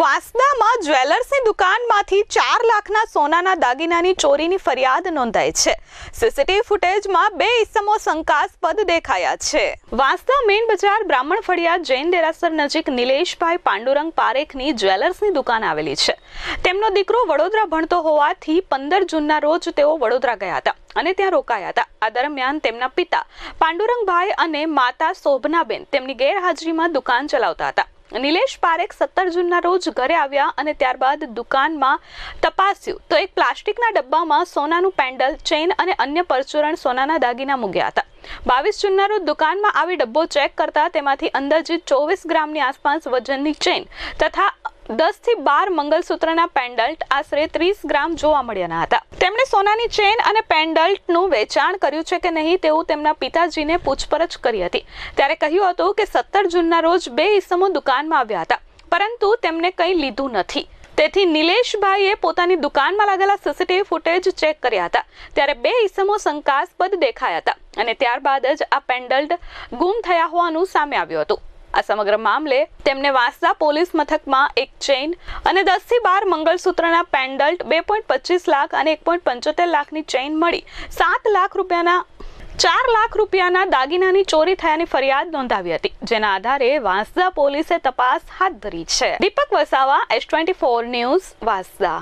વાસદામાં જ્વેલર્સની દુકાનમાંથી ચાર લાખના સોનાના દાગીનાની ચોરીની ફરિયાદ નોંધાઈ છે. સીસીટીવી ફૂટેજમાં બે ઇસમો શંકાસ્પદ દેખાયા છે. વાસદા મેઇન બજાર બ્રાહ્મણ ફળિયા જૈન દેરાસર નજીક નિલેશભાઈ પાંડુરંગ પારેખની જ્વેલર્સની દુકાન આવેલી છે. તેમનો દીકરો વડોદરા ભણતો હોવાથી પંદર જૂનના રોજ તેઓ વડોદરા ગયા હતા અને ત્યાં રોકાયા હતા. આ દરમિયાન તેમના પિતા પાંડુરંગભાઈ અને માતા શોભનાબેન તેમની ગેરહાજરીમાં દુકાન ચલાવતા હતા. નિલેશ પારેખ સત્તર જૂનના રોજ ઘરે આવ્યા અને ત્યારબાદ દુકાનમાં તપાસ્યું. તો એક પ્લાસ્ટિકના ડબ્બામાં સોનાનું પેન્ડલ ચેઇન અને અન્ય પરચુરણ સોનાના દાગીના મૂક્યા હતા. બાવીસ જૂનના રોજ દુકાનમાં આવી ડબ્બો ચેક કરતા તેમાંથી અંદાજિત ચોવીસ ગ્રામની આસપાસ વજનની ચેઇન તથા દસથી બાર મંગલસૂત્રના પેન્ડલ્ટ આશરે ત્રીસ ગ્રામ જોવા મળ્યા હતા. તેમણે સોનાની ચેન અને પેન્ડલ્ટનું વેચાણ કર્યું છે કે નહીં તેવું તેમના પિતાજીને પૂછપરછ કરી હતી. ત્યારે કહ્યું હતું કે સત્તર જૂનના રોજ બે ઈસમો દુકાનમાં આવ્યા હતા, પરંતુ તેમને કંઈ લીધું નથી. તેથી નિલેશભાઈએ પોતાની દુકાનમાં લાગેલા સીસીટીવી ફૂટેજ ચેક કર્યા હતા. ત્યારે બે ઈસમો શંકાસ્પદ દેખાયા હતા અને ત્યારબાદ જ આ પેન્ડલ્ટ ગુમ થયા હોવાનું સામે આવ્યું હતું. આ સમગ્ર મામલે તેમને વાંસદા પોલીસ મથકમાં એક ચેઇન અને દસથી બાર મંગળસૂત્રના પેન્ડલ્ટ બે પોઈન્ટ પચીસ લાખ અને એક પોઈન્ટ પંચોતેર લાખની ચેઇન મળી. સાત લાખ રૂપિયાના, ચાર લાખ રૂપિયાના દાગીનાની ચોરી થયાની ફરિયાદ નોંધાવી હતી, જેના આધારે વાંસદા પોલીસે તપાસ હાથ ધરી છે. Deepak Vasava, S twenty four news, Vansda.